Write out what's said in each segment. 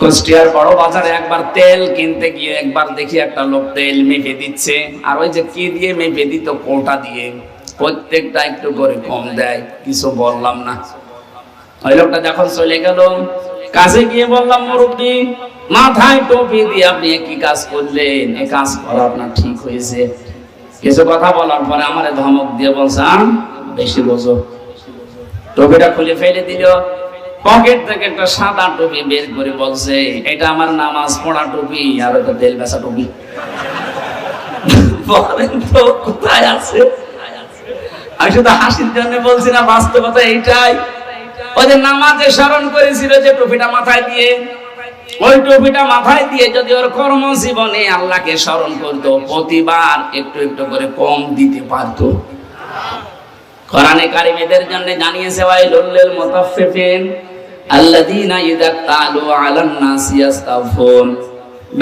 কুষ্টিয়ার বড় বাজারে একবার তেল কিনতে গিয়ে একবার দেখি একটা লোক তেল মেপে দিচ্ছে। আর ওই যে কি দিয়ে মেপে দিত কোটা দিয়ে। প্রত্যেকটা একটু করে কম দেয় কিছু বললাম না। ওই লোকটা যখন চলে গেল কাছে গিয়ে বললাম মুরব্বী মাথায় টুপি দিয়ে আপনি কি কাজ করলেন এই কাজ করা আপনার ঠিক হয়েছে। কিছু কথা বলার পরে আমার ধমক দিয়ে বলছে "আহ, বেশি বোঝো। টুপিটা খুলে ফেলে দিল। পকেট থেকে একটা সাদা টুপি বের করে বলছে, এটা আমার নামাজ পড়া টুপি আর ওটা তেল বেচা টুপি। বলেন তো, কোথায় আছে? আমি শুধু হাসির জন্য বলছি না, বাস্তবতা এইটাই। ওই যে নামাজে স্মরণ করেছিল যে টুপিটা মাথায় দিয়ে, ওই টুপিটা মাথায় দিয়ে যদি ওর কর্মজীবনে আল্লাহকে স্মরণ করতো, প্রতিবার একটু একটু করে কম দিতে পারতো। কোরআনে কারিমেদের জন্য জানিয়েছে, ওয়াইলুল লিল মুতাফফিফিন।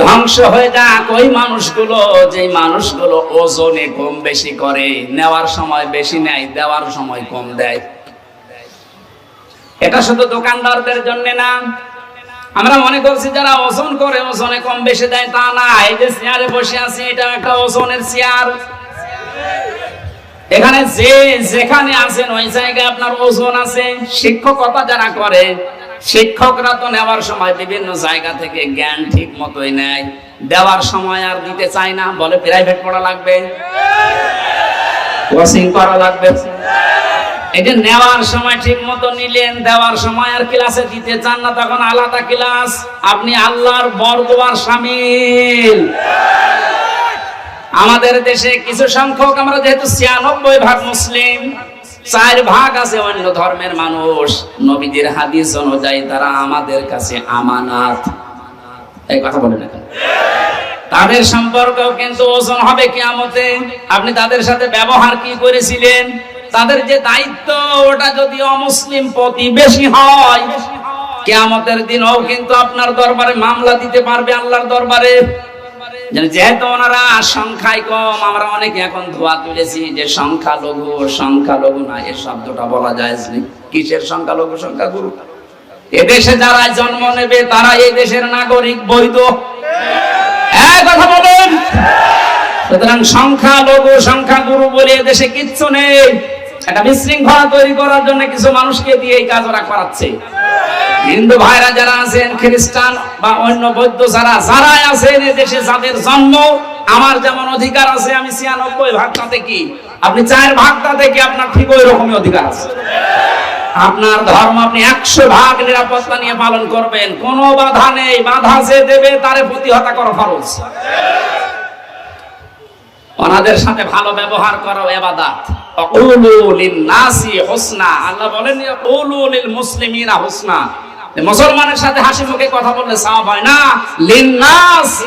ধ্বংস হয়ে যাক ওই মানুষগুলো, যেই মানুষগুলো ওজনে কম বেশি করে, নেওয়ার সময় বেশি নেয়, দেওয়ার সময় কম দেয়। এটা শুধু দোকানদারদের জন্য না। আমরা মনে করছি যারা ওজন করে, ওজনে কম বেশি দেয়, তা না। এই যে চেয়ারে বসে আছি এটা একটা ওজনের চেয়ার। এখানে যে যেখানে আছেন, ওই জায়গায় আপনার ওজন আছে। শিক্ষকতা যারা করে, শিক্ষকরা তো নেওয়ার সময় বিভিন্ন জায়গা থেকে জ্ঞান ঠিক মতোই নেয়। দেওয়ার সময় আর দিতে চায় না, বলে প্রাইভেট পড়া লাগবে। কোচিং করা লাগবে। এই যে নেওয়ার সময় ঠিক মতো নিলেন, দেওয়ার সময় আর ক্লাসে দিতে চান না, তখন আলাদা ক্লাস আপনি আল্লাহর বরদোয়ার সামিল। আমাদের দেশে কিছু সংখ্যক, আমরা যেহেতু ছিয়ানব্বই ভাগ মুসলিম, চার ভাগ আছে অন্য ধর্মের মানুষ। নবীদের হাদিস অনুযায়ী তারা আমাদের কাছে আমানাত। এই কথা বলে না তাদের সম্পর্কেও কিন্তু ওজন হবে কিয়ামতে। আপনি তাদের সাথে ব্যবহার কি করেছিলেন? তাদের যে দায়িত্ব, ওটা যদি অমুসলিম প্রতিবেশী হয়, কিয়ামতের দিনও কিন্তু আপনার দরবারে মামলা দিতে পারবে আল্লাহর দরবারে। যেহেতু ওনারা সংখ্যায় কম, আমরা অনেকে এখন ধোয়া তুলেছি যে সংখ্যা লঘু সংখ্যা লঘু না এই শব্দটা বলা যায় কিসের সংখ্যা লঘু, সংখ্যা গুরু? এদেশে যারা জন্ম নেবে, তারা এই দেশের নাগরিক, বৈধ। হ্যাঁ কথা বলুন। সুতরাং সংখ্যা লঘু, সংখ্যা গুরু বলে এদেশে কিচ্ছু নেই। একটা বিশৃঙ্খলা তৈরি করার জন্য কিছু মানুষকে দিয়ে এই কাজ ওরা করাচ্ছে। হিন্দু ভাইরা যারা আছেন, খ্রিস্টান বা অন্য বৌদ্ধ যারা যারা আছেন এ দেশে, যাদের জন্ম আমার যেমন অধিকার আছে, আমি ছিয়ানব্বই ভাগটাতে কি? আপনি চার ভাগটাতে কি আপনার ঠিক ওই রকমই অধিকার আছে? আপনার ধর্ম আপনি একশো ভাগ নিরাপত্তা নিয়ে পালন করবেন। কোনো বাধা নেই, বাধা যে দেবে তারে প্রতিহতা করা খরচ ওনাদের সাথে ভালো ব্যবহার করো এবাদাত। অকুলু লিন-নাসি হুসনা। আল্লাহ বলেন অকুলু মুসলিমিনা হুসনা। মুসলমানের সাথে হাসি মুখে কথা বললে সওয়াব হয় না। লিন-নাস।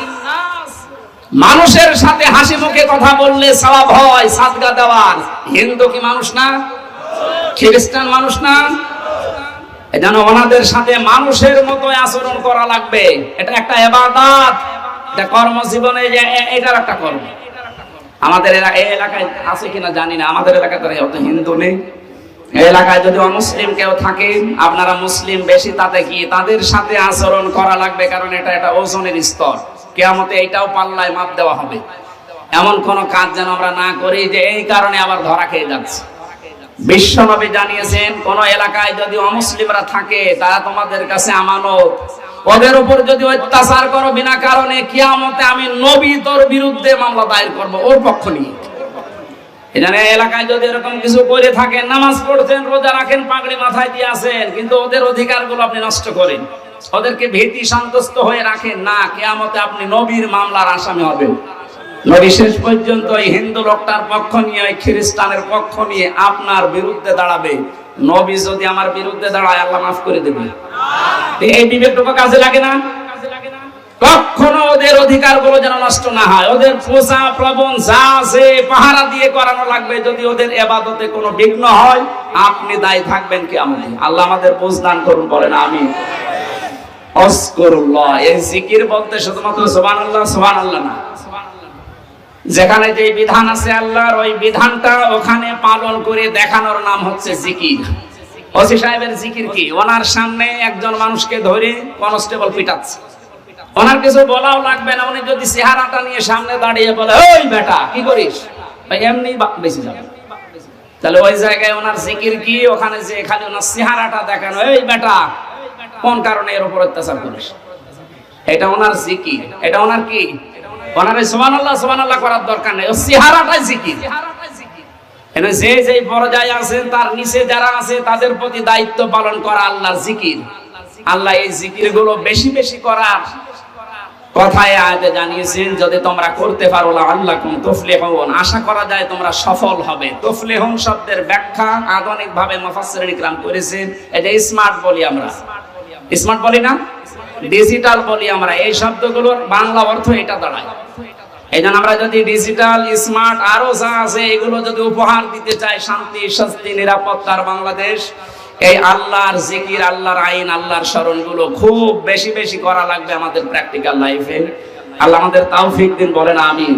মানুষের সাথে হাসি মুখে কথা বললে সওয়াব হয়, সাদগা দেওয়ার হিন্দু কি মানুষ না? খ্রিস্টান মানুষ না? এজন্য ওনাদের সাথে মানুষের মতো আচরণ করা লাগবে। এটা একটা এবাদাত। এটা কর্মজীবনে যে এটার একটা কর্ম। আমাদের এলাকায় আছে কিনা জানি না। আমাদের এলাকায় তো হিন্দু নেই। এলাকায় যদি অমুসলিম কেউ থাকে, আপনারা মুসলিম বেশি, তাতে কি তাদের সাথে আচরণ করা লাগবে? কারণ এটা একটা ওজনের স্তর। কেয়ামতে এইটাও পাল্লায় মাপ দেওয়া হবে। এমন কোন কাজ যেন আমরা না করি যে এই কারণে আবার ধরা খেয়ে যাচ্ছে। বিশ্বনবী জানিয়েছেন, কোন এলাকায় যদি অমুসলিমরা থাকে, তারা তোমাদের কাছে আমানত। ওদের উপর যদি অত্যাচার করো, বিনা কারণে কিয়ামতে আমি নবী তোর বিরুদ্ধে মামলা দায়ের করব। ওর পক্ষ নিয়ে। এখানে এলাকায় যদি এরকম কিছু করে থাকেন, নামাজ পড়ছেন, রোজা রাখেন, পাগড়ি মাথায় দিয়ে আসেন, কিন্তু ওদের অধিকারগুলো আপনি নষ্ট করেন। ওদেরকে ভীতি সন্তুষ্ট হয়ে রাখেন, না, কেয়ামতে আপনি নবীর মামলার আসামি হবেন। নবী শেষ পর্যন্ত হিন্দু লোকটার পক্ষ নিয়ে ওই খ্রিস্টানের পক্ষ নিয়ে আপনার বিরুদ্ধে দাঁড়াবে। নবী যদি আমার বিরুদ্ধে দাঁড়ায়, আল্লাহ মাফ করে দেবে এই বিবেকটুকু কাজে লাগে না? কখনো ওদের অধিকারগুলো যেন নষ্ট না হয়। ওদের পোষা প্রবণ যা আছে, পাহারা দিয়ে করানো লাগবে। যদি ওদের এবাদতে কোনো বিঘ্ন হয়, আপনি দায়ী থাকবেন কি আমি আল্লাহ আমাদের বোঝ করুন, বলেন আমি যেখানে যে বিধান আছে আল্লাহর, ওই বিধানটা ওখানে পালন করে দেখানোর নাম হচ্ছে জিকির। ওসি সাহেবের জিকির কি? ওনার সামনে একজন মানুষকে ধরে কনস্টেবল পিটাচ্ছে। ওনার কিছু বলাও লাগবে না, উনি যদি চেহারাটা নিয়ে সামনে দাঁড়িয়ে বলে ওই বেটা, কি করিস? ভাই, এমনি বা- বেঁচে যাবে। তাহলে ওই জায়গায় ওনার জিকির কি? ওখানে যে খালি ওনার চেহারাটা দেখানো, এই বেটা, কোন কারণে এর উপর অত্যাচার করিস? এটা ওনার জিকির। এটা ওনার কি? ওনার এই সুবহানাল্লাহ সুবহানাল্লাহ করার দরকার নেই। ও চেহারাটাই জিকির। এখানে যে যে পর্যায়ে আছে তার নিচে যারা আছে, তাদের প্রতি দায়িত্ব পালন করা আল্লাহর জিকির। আল্লাহ এই জিকিরগুলো বেশি বেশি করার কথায় আয়াতে জানিয়েছেন, যদি তোমরা করতে পারো আল্লাহ কোন তুফলিহুন। আশা করা যায় তোমরা সফল হবে। তুফলিহুন শব্দের ব্যাখ্যা আধুনিক ভাবে মুফাসসিরিন ইকরাম করেছেন। এটা স্মার্ট বলি আমরা। স্মার্ট বলি না? ডিজিটাল বলি আমরা। এই শব্দগুলোর বাংলা অর্থ এটা দাঁড়ায়। এই জন্য আমরা যদি ডিজিটাল, স্মার্ট আরও যা আছে, এগুলো যদি উপহার দিতে চাই, শান্তি, স্বস্তি, নিরাপত্তার বাংলাদেশ এই আল্লাহর জিকির, আল্লাহর আইন, আল্লাহর স্মরণগুলো খুব বেশি বেশি করা লাগবে আমাদের প্র্যাকটিক্যাল লাইফে আল্লাহ আমাদের তাওফিক দিন, বলেন আমিন।